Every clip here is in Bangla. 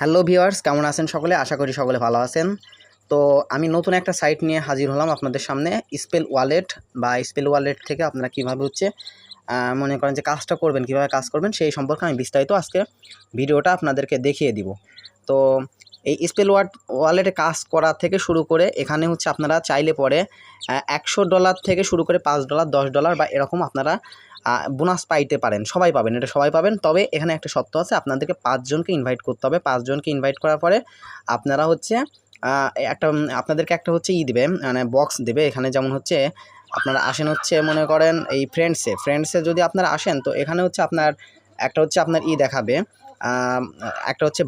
হ্যালো ভিওয়ার্স কেমন আছেন সকলে? আশা করি সকলে ভালো আছেন। তো আমি নতুন একটা সাইট নিয়ে হাজির হলাম আপনাদের সামনে স্পেল ওয়ালেট বা স্পেল ওয়ালেট থেকে আপনারা কীভাবে হচ্ছে মনে করেন যে কাজটা করবেন, কীভাবে কাজ করবেন, সেই সম্পর্কে আমি বিস্তারিত আজকে ভিডিওটা আপনাদেরকে দেখিয়ে দিব। তো এই স্পেল ওয়াট ওয়ালেটে কাজ করা থেকে শুরু করে এখানে হচ্ছে আপনারা চাইলে পরে একশো ডলার থেকে শুরু করে পাঁচ ডলার দশ ডলার বা এরকম আপনারা বোনাস পাইতে পারেন। সবাই পাবেন, এটা সবাই পাবেন। তবে এখানে একটা শর্ত আছে, আপনাদেরকে পাঁচজনকে ইনভাইট করতে হবে। পাঁচজনকে ইনভাইট করার পরে আপনারা হচ্ছে একটা, আপনাদেরকে একটা হচ্ছে ই দেবে মানে বক্স দেবে। এখানে যেমন হচ্ছে, আপনারা আসেন হচ্ছে, মনে করেন এই ফ্রেন্ডসে ফ্রেন্ডসে যদি আপনারা আসেন, তো এখানে হচ্ছে আপনার, একটা হচ্ছে আপনার ই দেখাবে একটা হচ্ছে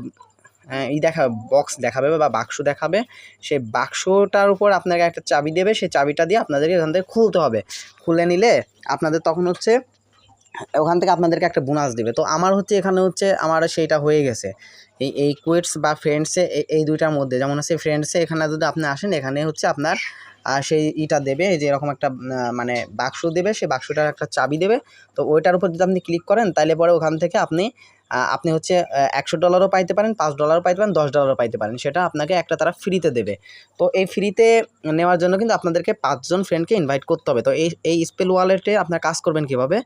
আহ, ই দেখাবে বক্স দেখাবে বা বাক্স দেখাবে সেই বাক্সটার উপর আপনাকে একটা চাবি দেবে সেই চাবিটা দিয়ে আপনাদেরকে এখান থেকে খুলতে হবে। খুলে নিলে আপনাদের তখন হচ্ছে ওখান থেকে আপনাদেরকে একটা বোনাস দেবে। তো আমার হচ্ছে এখানে হচ্ছে আমার সেইটা হয়ে গেছে। এই এই কুয়েটস বা ফ্রেন্ডসে এই দুইটার মধ্যে যেমন হচ্ছে ফ্রেন্ডসে এখানে যদি আপনি আসেন এখানে হচ্ছে আপনার আহ, সেই ইটা দেবে এই যে এরকম একটা মানে বাক্স দেবে সেই বাক্সটার একটা চাবি দেবে। তো ওইটার উপর যদি আপনি ক্লিক করেন তাহলে পরে ওখান থেকে আপনি আপনি হচ্ছে একশো ডলারও পাইতে পারেন, পাঁচ ডলারও পাইতে পারেন, দশ ডলারও পাইতে পারেন। সেটা আপনাকে একটা তারা ফ্রিতে দেবে। তো এই ফ্রিতে নেওয়ার জন্য কিন্তু আপনাদেরকে পাঁচজন ফ্রেন্ডকে ইনভাইট করতে হবে। তো এই এই স্পেল ওয়ালেটে আপনার কাজ করবেন কীভাবে?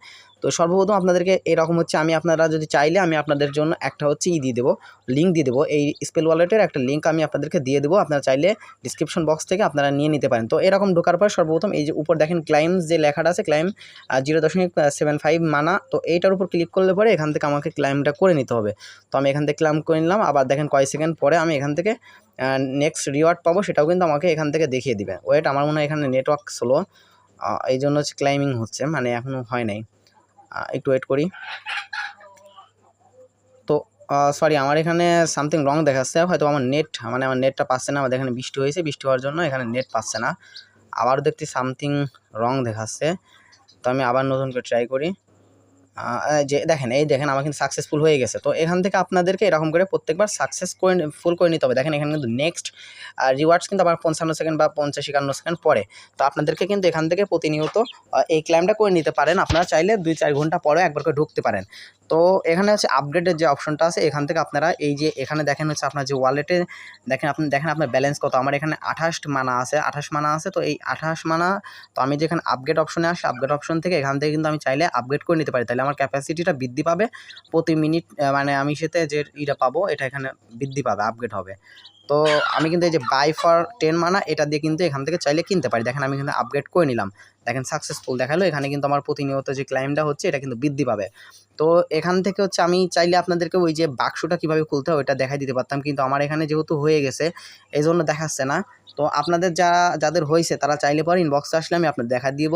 তো সর্বপ্রথম আপনাদেরকে এরকম হচ্ছে, আমি আপনারা যদি চাইলে আমি আপনাদের জন্য একটা হচ্ছে ই দিয়ে দেবো লিঙ্ক দিয়ে দেবো। এই স্পেল ওয়ালেটের একটা লিঙ্ক আমি আপনাদেরকে দিয়ে দেবো, আপনারা চাইলে ডিসক্রিপশন বক্স থেকে আপনারা নিয়ে নিতে পারেন। তো এরকম ঢোকার পর সর্বপ্রথম এই যে উপর দেখেন ক্লাইমস যে লেখাটা আছে ক্লাইম জিরো দশমিক সেভেন ফাইভ মানা তো এইটার উপর ক্লিক করলে পরে এখান থেকে আমাকে ক্লাইমটা করে নিতে হবে। তো আমি এখান থেকে ক্লাইম করে নিলাম, আবার দেখেন কয় সেকেন্ড পরে আমি এখান থেকে নেক্সট রিওয়ার্ড পাবো, সেটাও কিন্তু আমাকে এখান থেকে দেখিয়ে দিবে। ওয়েট আমার মনে হয় এখানে নেটওয়ার্ক স্লো এই জন্য হচ্ছে ক্লাইমিং হচ্ছে মানে এখনও হয় নাই। একটু ওয়েট করি। তো সরি আমার এখানে সামথিং রং দেখাচ্ছে। হয়তো আমার নেট মানে আমার নেটটা পাচ্ছে না, আমাদের এখানে বৃষ্টি হয়েছে, বৃষ্টি হওয়ার জন্য এখানে নেট পাচ্ছে না। আবার দেখতে সামথিং রং দেখাচ্ছে। তো আমি আবার নতুন করে ট্রাই করি। যে দেখেন, এই দেখেন আমার কিন্তু সাকসেসফুল হয়ে গেছে। তো এখান থেকে আপনাদেরকে এরকম করে প্রত্যেকবার সাকসেস করে ফুল করে নিতে হবে। দেখেন, এখানে কিন্তু নেক্সট রিওয়ার্ডস কিন্তু আবার পঞ্চান্ন সেকেন্ড বা পঞ্চাশ, একান্ন সেকেন্ড পরে। তো আপনাদেরকে কিন্তু এখান থেকে প্রতিনিয়ত এই ক্লাইমটা করে নিতে পারেন। আপনারা চাইলে দুই, চার ঘণ্টা পরে একবার করে ঢুকতে পারেন। তো এখানে হচ্ছে আপগ্রেডের যে অপশনটা আছে, এখান থেকে আপনারা এই যে এখানে দেখেন হচ্ছে আপনার যে ওয়ালেটে দেখেন আপনি, দেখেন আপনার ব্যালেন্স কত। আমার এখানে আঠাশ মানা আছে, আঠাশ মানা আছে, তো এই আঠাশ মানা, তো আমি যেখানে আপগ্রেড অপশনে আসি আপগ্রেড অপশন থেকে এখান থেকে কিন্তু আমি চাইলে আপগ্রেড করে নিতে পারি। তাহলে আমার ক্যাপাসিটিটা বৃদ্ধি পাবে, প্রতি মিনিট মানে আমি সেতে যে ইটা পাবো, এটা এখানে বৃদ্ধি পাবে আপগ্রেড হবে। তো আমি কিন্তু এই যে বাই ফর টেন মানা, এটা দিয়ে কিন্তু এখান থেকে চাইলে কিনতে পারি। দেখেন আমি কিন্তু আপগ্রেড করে নিলাম। দেখেন সাকসেসফুল দেখাল। এখানে কিন্তু আমার প্রতিনিয়ত যে ক্লাইমটা হচ্ছে, এটা কিন্তু বৃদ্ধি পাবে। তো এখান থেকে হচ্ছে আমি চাইলে আপনাদেরকে ওই যে বাক্সটা কীভাবে খুলতে হয়, ওইটা দেখাই দিতে পারতাম। কিন্তু আমার এখানে যেহেতু হয়ে গেছে এই জন্য দেখাচ্ছে না। তো আপনাদের যা, যাদের হয়েছে, তারা চাইলে পরে ইনবক্সে আসলে আমি আপনাদের দেখা দিব।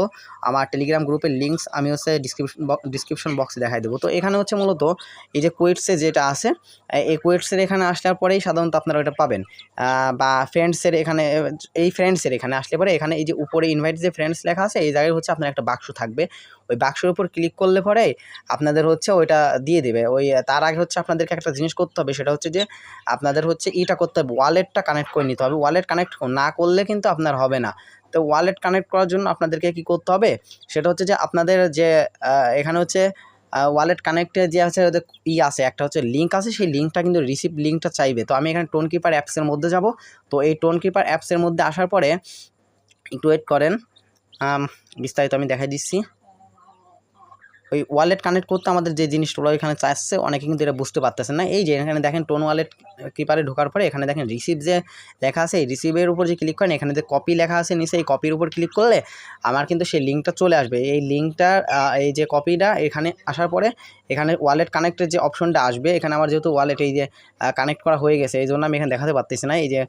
আমার টেলিগ্রাম গ্রুপের লিঙ্কস আমি হচ্ছে ডিসক্রিপশন ডিসক্রিপশন বক্সে দেখাই দেবো। তো এখানে হচ্ছে মূলত এই যে কোয়েটসে যেটা আছে, এই কোয়েটসের এখানে আসার পরেই সাধারণত আপনারা ওটা পাবেন। বা ফ্রেন্ডসের এখানে, এই ফ্রেন্ডসের এখানে আসলে পরে এখানে এই যে উপরে ইনভাইট যে ফ্রেন্ডস লেখা আছে এই জায়গায় হচ্ছে আপনার একটা বাক্স থাকবে। ওই বাক্সের উপর ক্লিক করলে পরে আপনাদের হচ্ছে ওইটা দিয়ে দেবে। ওই, তার আগে হচ্ছে আপনাদেরকে একটা জিনিস করতে হবে, সেটা হচ্ছে যে আপনাদের হচ্ছে ইটা করতে হবে ওয়ালেটটা কানেক্ট করে নিতে হবে। ওয়ালেট কানেক্ট না করলে কিন্তু আপনার হবে না। তো ওয়ালেট কানেক্ট করার জন্য আপনাদেরকে কি করতে হবে? সেটা হচ্ছে যে আপনাদের যে এখানে হচ্ছে ওয়ালেট কানেক্টে যে আছে, ওদের ই আছে, একটা হচ্ছে লিঙ্ক আছে, সেই লিঙ্কটা কিন্তু রিসিভ লিঙ্কটা চাইবে। তো আমি এখানে টোন কিপার অ্যাপসের মধ্যে যাব। তো এই টোন কিপার অ্যাপসের মধ্যে আসার পরে, একটু ওয়েট করেন। বিস্তারিত আমি দেখাই দিচ্ছি। ওই ওয়ালেট কানেক্ট করতে আমাদের যে জিনিসগুলো এখানে চাচ্ছে, অনেকে কিন্তু এটা বুঝতে পারতেছে না। এই যে এখানে দেখেন টোন ওয়ালেট কিপারে ঢোকার পরে এখানে দেখেন রিসিভ যে লেখা আছে, এই রিসিভের উপর যে ক্লিক করেন, এখানে যে কপি লেখা আছে নিচে, এই কপির উপর ক্লিক করলে আমার কিন্তু সেই লিঙ্কটা চলে আসবে। এই লিঙ্কটার এই যে কপিটা এখানে আসার পরে এখানে ওয়ালেট কানেক্টের যে অপশনটা আসবে, এখানে আমার যেহেতু ওয়ালেট এই যে কানেক্ট করা হয়ে গেছে, এই জন্য আমি এখানে দেখাতে পারতেছি না। এই যে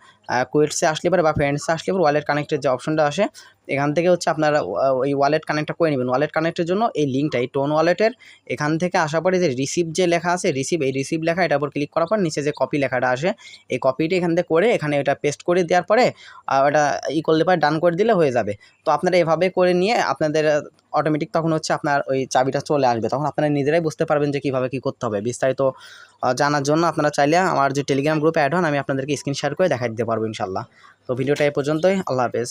কুয়েটসে আসলে পরে বা ফ্রেন্ডসে আসলে পরে ওয়ালেট কানেক্টের যে অপশনটা আসে এখান থেকে হচ্ছে আপনারা ওই ওয়ালেট কানেক্টটা করে নেবেন। ওয়ালেট কানেক্টের জন্য এই লিঙ্কটা এই টোন ওয়ালেটের এখান থেকে আসার পরে যে রিসিভ যে লেখা আছে রিসিভ এই রিসিভ লেখা, এটার উপর ক্লিক করার পর নিচে যে কপি লেখাটা আসে, এই কপিটি এখান থেকে করে, এখানে এটা পেস্ট করে দেওয়ার পরে ওটা ই করলে পরে ডান করে দিলে হয়ে যাবে। তো আপনারা এভাবে করে নিয়ে আপনাদের অটোমেটিক তখন হচ্ছে আপনার ওই চাবিটা চলে আসবে। তখন আপনারা নিজেরাই বুঝতে পারবেন যে কীভাবে কী করতে হবে। বিস্তারিত জানার জন্য আপনারা চাইলে আমার যে টেলিগ্রাম গ্রুপে অ্যাড হন আমি আপনাদেরকে স্ক্রিন শেয়ার করে দেখাই দিতে পারব ইনশাল্লাহ তো ভিডিওটা এ পর্যন্তই। আল্লাহ হাফেজ।